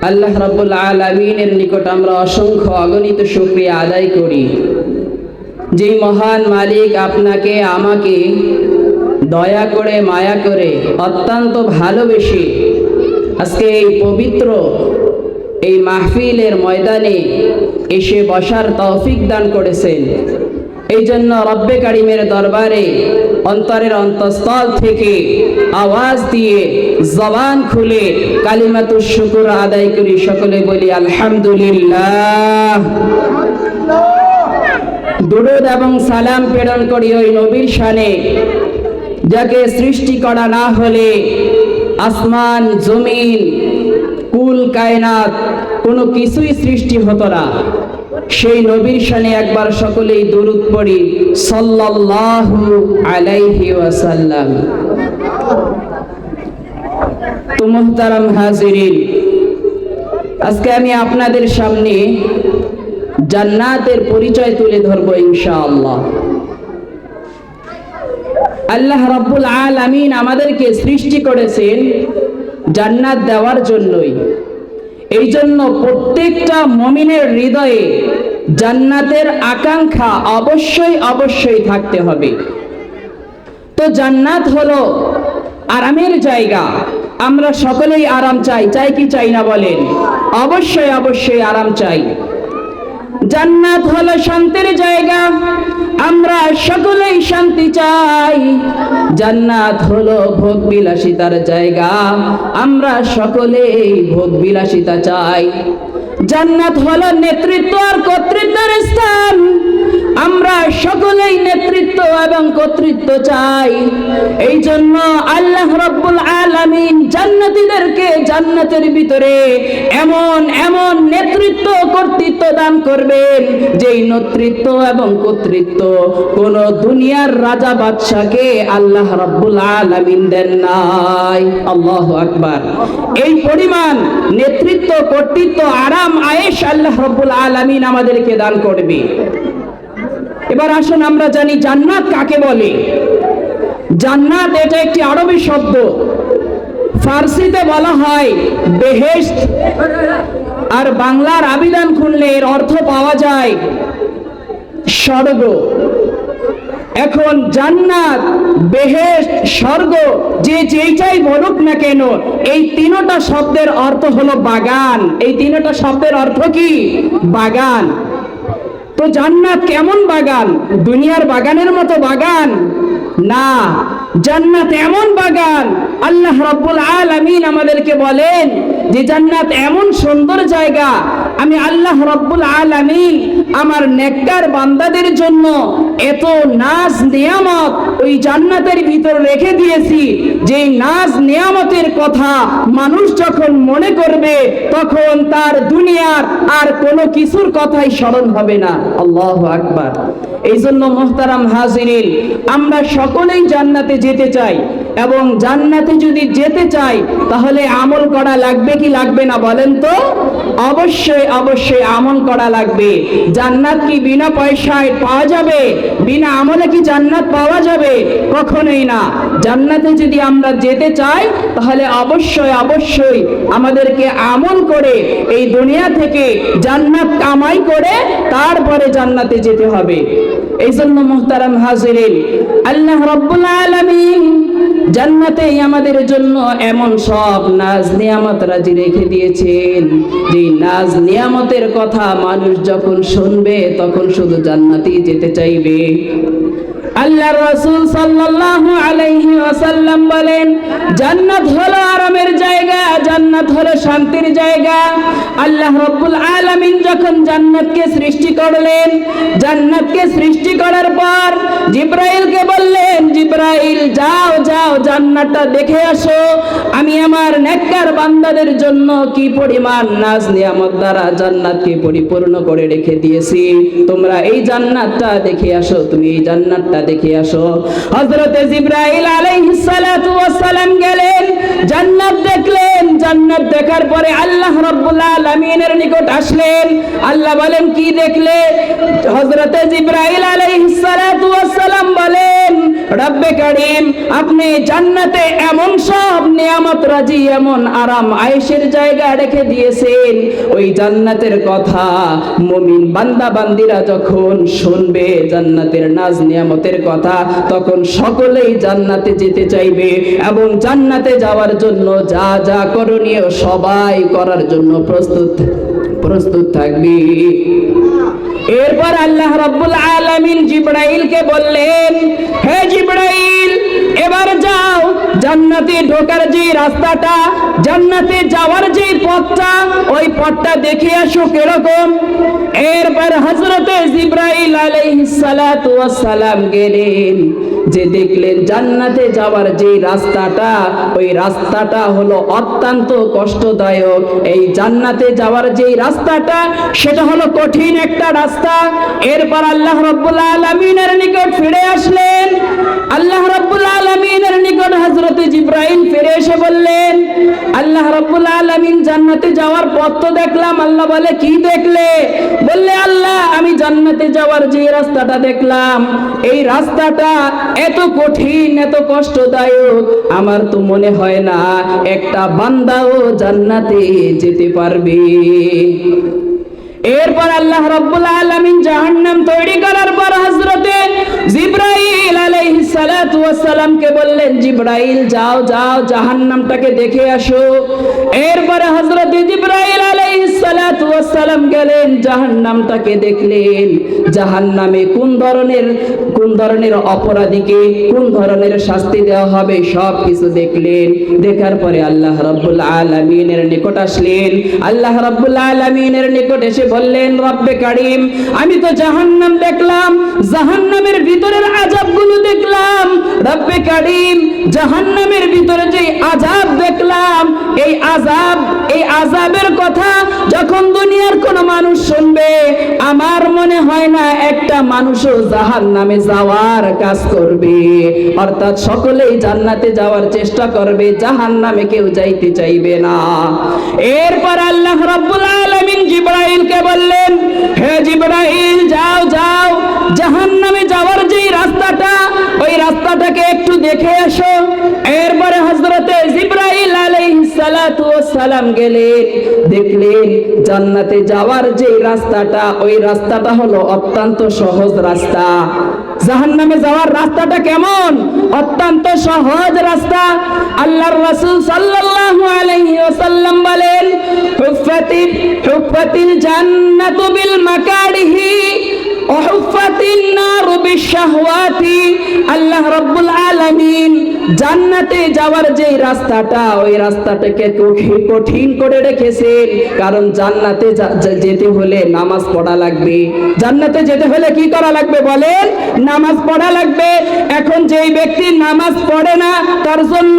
আল্লাহ রাব্বুল আলামিনের নিকট আমরা অসংখ্য অগণিত শুকরিয়া আদায় করি। যেই মহান মালিক আপনাকে, আমাকে দয়া করে, মায়া করে, অত্যন্ত ভালোবেসে আজকে এই পবিত্র এই মাহফিলের ময়দানে এসে বসার তৌফিক দান করেছেন। এই জন্য রব্বে কারিমের দরবারে অন্তরের অন্তঃস্থল থেকে আওয়াজ দিয়ে জবান খুলে কালিমাতুর শুকুর আদায় করি। সকলে বলি, আলহামদুলিল্লাহ। দুরুদ এবং সালাম প্রেরণ করি ওই নবীর শানে, যাকে সৃষ্টি করা না হলে আসমান, জমিন, কুল, কায়নাত কোনো কিছুই সৃষ্টি হতো না। সেই নবীর শানে একবার সকলেই দুরুদ পড়ি, সাল্লাল্লাহু আলাইহি ওয়াসাল্লাম। তো মুহতারাম হাজিরিন, আজকে আমি আপনাদের সামনে জান্নাতের পরিচয় তুলে ধরবো ইনশাআল্লাহ। আল্লাহ রাব্বুল আলামিন আমাদেরকে সৃষ্টি করেছেন জান্নাত দেওয়ার জন্যই। এই জন্য প্রত্যেকটা মমিনের হৃদয়ে জান্নাতের আকাঙ্ক্ষা অবশ্যই অবশ্যই থাকতে হবে। তো জান্নাত হলো আরামের জায়গা। আমরা সকলেই আরাম চাই চাই কি চাই না বলেন? অবশ্যই অবশ্যই আরাম চাই। জান্নাত হলো শান্তির জায়গা। আমরা সকলেই শান্তি চাই। জান্নাত হলো ভোগ বিলাসিতার জায়গা। আমরা সকলেই ভোগ বিলাসিতা চাই। জান্নাত হলো নেতৃত্ব আর কর্তৃত্বের স্থান। আমরা সকলেই নেতৃত্ব এবং কর্তৃত্ব চাই। এই জন্য আল্লাহ রব্বুল আলামিন জান্নাতীদেরকে জান্নাতের ভিতরে এমন এমন নেতৃত্ব, কর্তৃত্ব দান করবেন, যেই নেতৃত্ব এবং কর্তৃত্ব কোন দুনিয়ার রাজা বাদশাকে আল্লাহ রব্বুল আলামিন দেন নাই। আল্লাহু আকবার। এই পরিমাণ নেতৃত্ব, কর্তৃত্ব, আরাম, আয়েশ আল্লাহ রব্বুল আলামিন আমাদেরকে দান করবে। এবার আসুন আমরা জানি জান্নাত কাকে বলে? জান্নাত এটা একটি আরবি শব্দ। ফার্সিতে বলা হয় বেহেশত। আর বাংলার আবিধান খুললে এর অর্থ পাওয়া যায় স্বর্গ। এখন জান্নাত, বেহেশত, স্বর্গ, যে যেইটাই বলুক না কেন, এই তিনটা শব্দের অর্থ হলো বাগান। এই তিনটা শব্দের অর্থ কি? বাগান। তো জান্নাত কেমন বাগান? দুনিয়ার বাগানের মতো বাগান? না, জান্নাত এমন বাগান, আল্লাহ রব্বুল আলামিন আমাদেরকে বলেন যে জান্নাত এমন সুন্দর জায়গা আমি আল্লাহ রাব্বুল আলামিন আমার নেককার বান্দাদের জন্য এত নাজ নিয়ামত ওই জান্নাতের ভিতর রেখে দিয়েছি। যে নাজ নিয়ামতের কথা মানুষ যখন মনে করবে, তখন তার দুনিয়ার আর কোনো কিছুর কথাই স্মরণ হবে না। আল্লাহ আকবার। এই জন্য মোহতারাম হাজিরিন, আমরা সকলেই জান্নাতে যেতে চাই। এবং জান্নাতে যদি যেতে চাই, তাহলে আমল করা লাগবে কি লাগবে না বলেন তো? অবশ্যই অবশ্যই আমল করা লাগবে। জান্নাত কি বিনা পয়সায় পাওয়া যাবে? বিনা আমলে কি জান্নাত পাওয়া যাবে? কখনোই না। জান্নাতে যদি আমরা যেতে চাই, তাহলে অবশ্যই অবশ্যই আমাদেরকে আমল করে এই দুনিয়া থেকে জান্নাত কামাই করে তারপরে জান্নাতে যেতে হবে। এই জন্য মোহতারাম হাজিরিন, আল্লাহ রব্বুল আলামিন জান্নাতেই আমাদের জন্য এমন সব নাজ নিয়ামত রাজি রেখে দিয়েছেন। যে নাজ নিয়ামতের কথা মানুষ যখন শুনবে, তখন শুধু জান্নাতেই যেতে চাইবে। আল্লাহ রাসূল সাল্লাল্লাহু আলাইহি ওয়াসাল্লাম বলেন, জান্নাত হলো আরামের জায়গা, জান্নাত হলো শান্তির জায়গা। আল্লাহ রাব্বুল আলামিন যখন জান্নাতকে সৃষ্টি করলেন, জান্নাতকে সৃষ্টি করার পর জিব্রাইলকে বললেন জিব্রাইল, যাও যাও, জান্নাতটা দেখে আসো। আমি আমার নেককার বান্দাদের জন্য কি পরিমাণ নাজ নিয়ামত দ্বারা জান্নাতকে পরিপূর্ণ করে রেখে দিয়েছি? তোমরা এই জান্নাতটা দেখে আসো, তুমি এই জান্নাতটা দেখে আসো। হযরতে জিব্রাইল আলাইহিস সালাতু ওয়াস সালাম গেলেন, জান্নাত দেখলেন। জান্নাত দেখার পরে আল্লাহ রাব্বুল আলামিনের নিকট আসলেন। আল্লাহ বলেন, কি দেখলে? হযরতে জিব্রাইল আলাইহিস সালাতু ওয়াস সালাম বলেন রব্বে করিম, আপনি জান্নাতে এমন সব নিয়ামত রাজি, এমন আরাম আয়েশের জায়গা রেখে দিয়েছেন। ওই জান্নাতের কথা মুমিন বান্দা বান্দিরা যখন শুনবে, জান্নাতের নাজ নিয়ামতের কথা, তখন সকলেই জান্নাতে যেতে চাইবে এবং জান্নাতে যাওয়ার জন্য যা যা করণীয় সবাই করার জন্য প্রস্তুত। প্রস্তুত থাকবে। এরপর আল্লাহ রাব্বুল আলামিন জিব্রাইলকে বললেন, হে জিব্রাইল, এবার যাও, জান্নাতে ঢোকার যে রাস্তাটা, জান্নাতে যাওয়ার যে পথটা, ওই পথটা দেখে আসো কীরকম। এরপর হযরতে জিব্রাইল আলাইহিস সালাতু ওয়াস সালাম গেলেন। যে দেখলেন জান্নাতে যাওয়ার যে রাস্তাটা, ওই রাস্তাটা হলো অত্যন্ত কষ্টদায়ক। এই জান্নাতে যাওয়ার যে রাস্তাটা, সেটা হলো কঠিন একটা রাস্তা। এরপর আল্লাহ রাব্বুল আলামিনের নিকট ফিরে আসলেন। আল্লাহ রাব্বুল আলামিনের নিকট হযরত জিব্রাইল ফিরে এসে বললেন, আল্লাহ রাব্বুল আলামিন জান্নাতে যাওয়ার পথ তো দেখলাম। আল্লাহ বলে, কি দেখলে? বললে, আল্লাহ, আমি জান্নাতে যাওয়ার যে রাস্তাটা দেখলাম, এই রাস্তাটা এত কঠিন, এত কষ্টদায়ক, আমার তো মনে হয় না একটা বান্দাও জান্নাতে যেতে পারবে। এরপর আল্লাহ রব্বুল আলামিন জাহান্নাম তৈরি করার পর হযরতে জিব্রাইল, যাও যাও, জাহান্নামটাকে দেখে আসো। এরপরে হযরতে জিব্রাইল আলাইহিস সালাতু ওয়াস সালাম গেলেন, জাহান্নামটাকে দেখলেন। জাহান্নামে কোন ধরনের কোন ধরনের অপরাধীকে, কোন ধরনের শাস্তি দেওয়া হবে, সব কিছু দেখলেন। দেখার পরে আল্লাহ রাব্বুল আলামিনের নিকট আসলেন। আল্লাহ রাব্বুল আলামিনের নিকট এসে বললেন, রব্বে কারিম, আমি তো জাহান্নাম দেখলাম, জাহান্নামের ভিতরের আযাবগুলো দেখলাম। রব্বে কারিম জাহান্নামের ভিতরে যে আযাব দেখলাম, এই আযাব, এই আযাবের কথা যখন দুনিয়ার কোন মানুষ শুনবে, আমার মনে হয় না একটা মানুষও জাহান্নামে যাওয়ার কাজ করবে। অর্থাৎ সকলেই জান্নাতে যাওয়ার চেষ্টা করবে, জাহান্নামে কেউ যাইতে চাইবে না। এরপর আল্লাহ রাব্বুল আলামিন জিব্রাইলকে বললেন, হে জিব্রাইল, যাও যাও। জাহান্নামে যাওয়ার যেই রাস্তাটা, ওই রাস্তাটাকে একটু দেখে আসো এরপরে হযরতে জিব্রাইল সালাম গেলেন দেখলেন জান্নাতে যাওয়ার যে রাস্তাটা, ওই রাস্তাটা হলো অত্যন্ত সহজ রাস্তা। জাহান্নামে যাওয়ার রাস্তাটা কেমন? অত্যন্ত সহজ রাস্তা। আল্লাহর রাসূল সাল্লাল্লাহু আলাইহি ওয়াসাল্লাম বলেন হুফাতিল জান্নাতু বিল মাকারিহি। জান্নাতে যাওয়ার রাস্তাটা, ওই রাস্তাটাকে কঠিন করে কারণ জান্নাতে যেতে হলে নামাজ পড়া লাগবে। জান্নাতে যেতে হলে কি করা লাগবে বলেন? নামাজ পড়া লাগবে। এখন যেই ব্যক্তি নামাজ পড়ে না, তার জন্য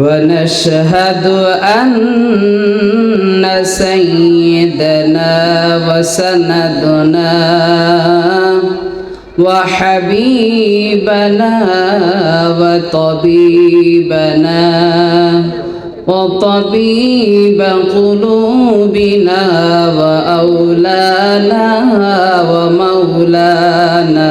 ونشهد أن سيدنا وسندنا وحبيبنا وطبيبنا وطبيب قلوبنا وأولانا ومولانا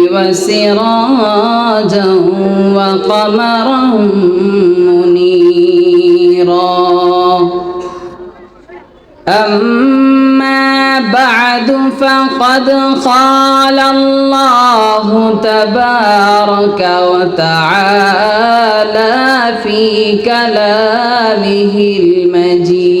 وسراجا وقمرا منيرا. أما بعد فقد قال الله تبارك وتعالى في كلامه المجيد.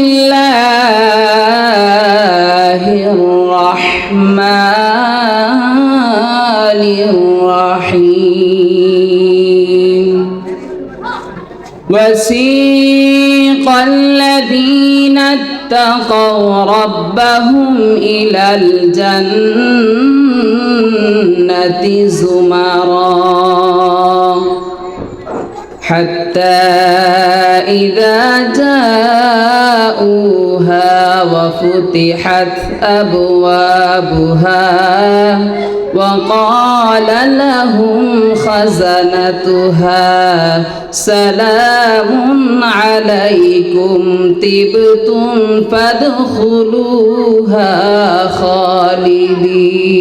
وسيق الذين اتقوا ربهم إلى الجنة زمرًا. حتى إذا جاءوها وفتحت أبوابها وقال لهم خزنتها سلام عليكم طبتم فادخلوها خالدين.